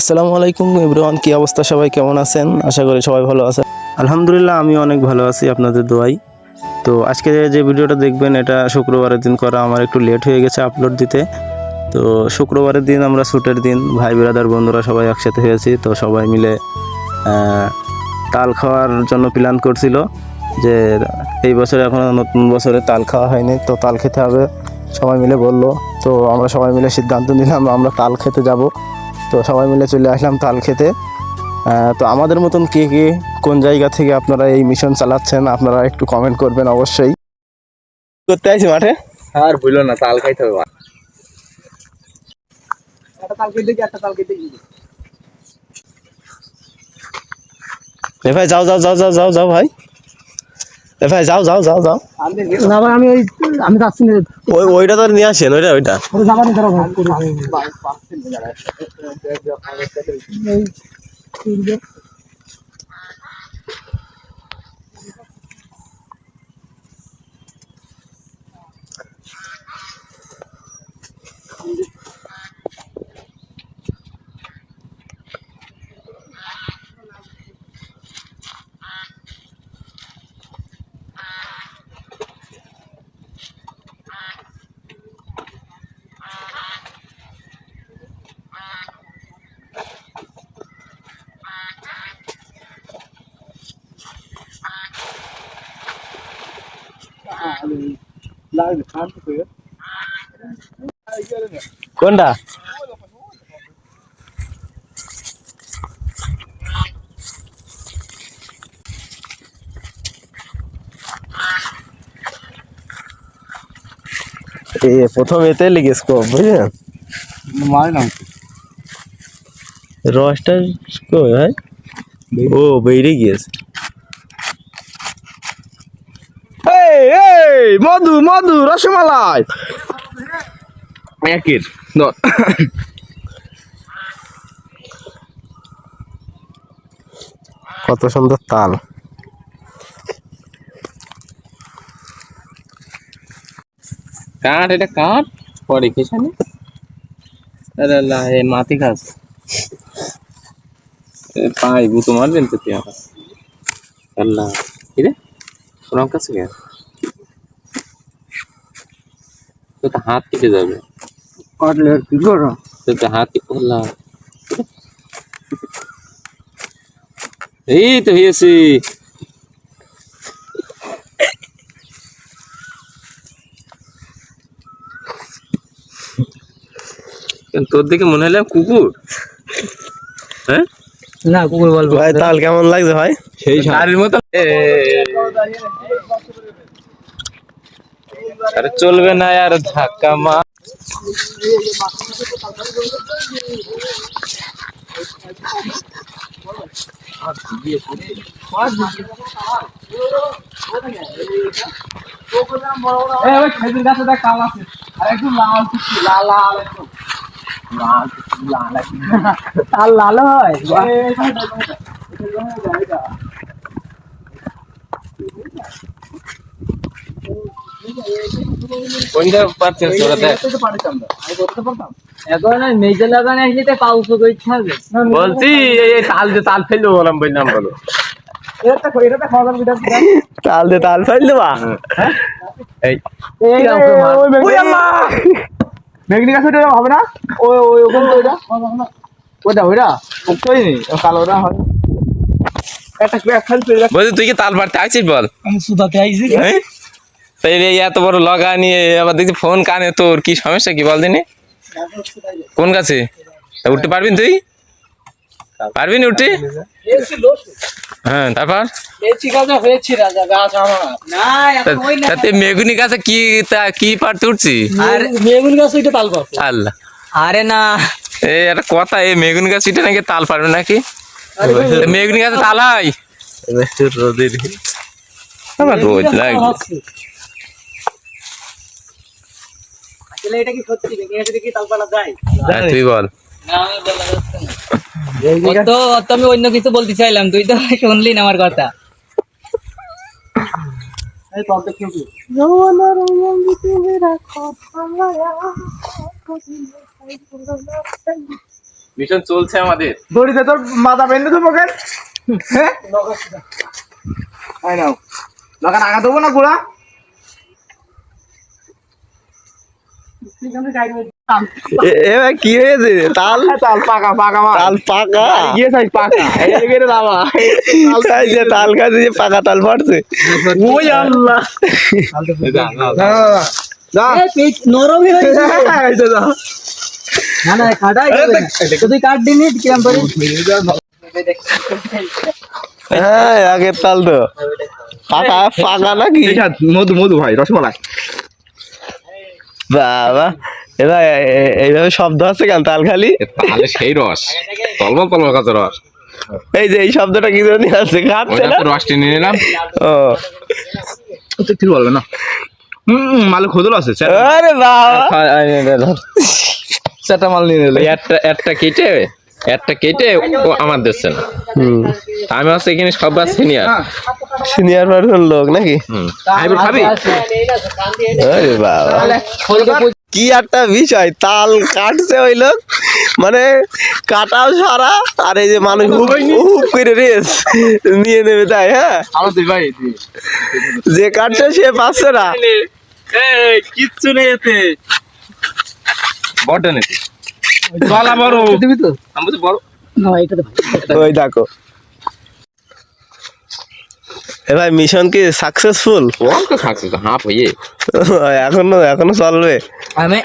আসসালামু আলাইকুম ইব্রাহান কি অবস্থা সবাই? কেমন আছেন? আশা করি সবাই ভালো আছেন। আলহামদুলিল্লাহ আমি অনেক ভালো আছি আপনাদের দোয়াই তো আজকে যে ভিডিওটা দেখবেন, এটা শুক্রবারের দিন করা। আমার একটু লেট হয়ে গেছে আপলোড দিতে। তো শুক্রবারের দিন আমরা শ্যুটের দিন, ভাই বিরাদার বন্ধুরা সবাই একসাথে হয়েছি। তো সবাই মিলে তাল খাওয়ার জন্য প্ল্যান করছিল যে এই বছরে এখনও নতুন বছরে তাল খাওয়া হয়নি। তো তাল খেতে হবে। সবাই মিলে বলল। তো আমরা সবাই মিলে সিদ্ধান্ত নিলাম, আমরা তাল খেতে যাব। তো সবাই মিলে চলে আসলাম তাল খেতে। আহ, তো আমাদের মতন কে কে কোন জায়গা থেকে আপনারা এই মিশন চালাচ্ছেন আপনারা একটু কমেন্ট করবেন অবশ্যই। করতে আইছি মাঠে? আর ভুলো না তাল খাইতে হবে ভাই যাও যাও যাও যাও যাও যাও ভাই। ভাই যাও যাও যাও যাও না ভাই আমি ওই আমি যাচ্ছি ওই ওইটা তো নিয়ে আসেন ওইটা ওইটা যাবার ধরো ভাই করে কোনটা এ প্রথম এতে লেগেছ কো বুঝলেন মারে না রসটা কই ভাই ও বেরিয়ে গিয়েছে এই এই মধু মধু রসমালাই। একের ধর কত সুন্দর তাল। কাঠ এটা কাঠ? পরে খেসানি আরে মাটি ঘাস পাই বুতো মারবেন তো তুই আল্লাহ। কি রে? ওরম কাছে গেল তো তো হাত কেটে যাবে। কাটলে আর কি করো? তো তো হাত কেটে এই তো হয়েছে। তোর দিকে মনে হলো কুকুর। হ্যাঁ? না কুকুর বলব। ভাই তাল কেমন লাগছে ভাই? সেই শাড়ির মতো। আরে চলবে না আর ধাক্কা মা এই ওই খেজুর গাছে দেখ কাল আছে আর একটু লাল কিছু লাল লাল একটু লাল কিছু লাল তার লাল হয় কোনটা পাচ্ছেন তোরা দেখ এখন মেজে লাগানো আসলে তো পাউস করতে হবে বলছি এই এই তাল দিয়ে তাল ফেলব বললাম বললাম বলো। এটা তো এটা তো খাওয়া দাওয়া বিধান তাল দে তাল ফাইল দেবা এই। এই ওই আল্লাহ! মেগনি গাছ ওটা হবে না? ওই ওই ওখানে ওইটা। ওইটা ওইটা। ওই নেই কালোটা হবে একটা খালি পেয়ে বলছি তুই কি তাল পারতে আছিস বল? সুদাতে আইছি। এত বড় লগা নিয়ে আবার দেখছি ফোন কানে তোর কি সমস্যা কি বল দিনে? কোন গাছে? উঠতে পারবি তুই? পারবি না উঠতে? হ্যাঁ তারপর? এই গাছ হয়েছে রাজা গাছ আমার না তা- তাতে মেগুনি গাছে কি তা কি পারতে উঠছি? আর মেগুন গাছ তাল পাবো আল্লাহ। আরে না। এই একটা কথা এই মেগুনি গাছ এটা নাকি তাল পারবে নাকি? মেগুনি গাছে তাল হয়? রোদের আমার রোজ লাগে এটা কি সত্যি? গাছে যায়। হ্যাঁ, তুই বল। আমি অন্য কিছু বলতে চাইলাম তুই তো শুনলি না আমার কথা। মিশন চলছে আমাদের। দড়িতে তোর মাথা বেঁধে তো পকেট হ্যাঁ? আই নাও। দেবো না গুড়া এ- এ কি হয়েছে? তাল? তাল পাকা পাকা তাল পাকা? গিয়ে সাইজ পাকা। এই গেরে দাবা যে তাল গাছে যে পাকা তাল ফাটছে ওই আল্লাহ। না না না নরমই হয়ে গেছে। এই যে যা না না খাটাই তুই কাট দিনি কিরাম করে হ্যাঁ আগের তাল তো। পাকা পাকা নাকি? মধু মধু ভাই রসমালাই। বাবা এবার এইভাবে শব্দ আছে কেন? তাল খালি? তাহলে সেই রস। তলবা তলবা কত রস। এই যে এই শব্দটা কি জানি আছে খাচ্ছে না? তো রসটি নিয়ে নিলাম। ও। তো ঠিক বলবে না। হুম মালে খোদল আছে আরে বাবা। চারটা মাল নিয়ে নিলে। একটা একটা কেটে একটা কেটে ও আমার দিচ্ছে না। হুম। আমি হচ্ছে এখানে সবার সিনিয়র সিনিয়র পার্সন লোক নাকি? আরে বাবা। কি একটা বিষয় তাল কাটছে ওই লোক মানে কাটাও সারা আর এই যে মানুষ হুপ করে রেস নিয়ে নেবে তাই হ্যাঁ? যে কাটছে সে পাচ্ছে না। কিচ্ছু নেই এতে। বড় গলা বড় তো? আমি বড়। না এটা ওই দেখো। এ ভাই মিশন কি সাকসেসফুল থাকছে তো হাফ হয়ে এখনও এখনও চলবে? আমি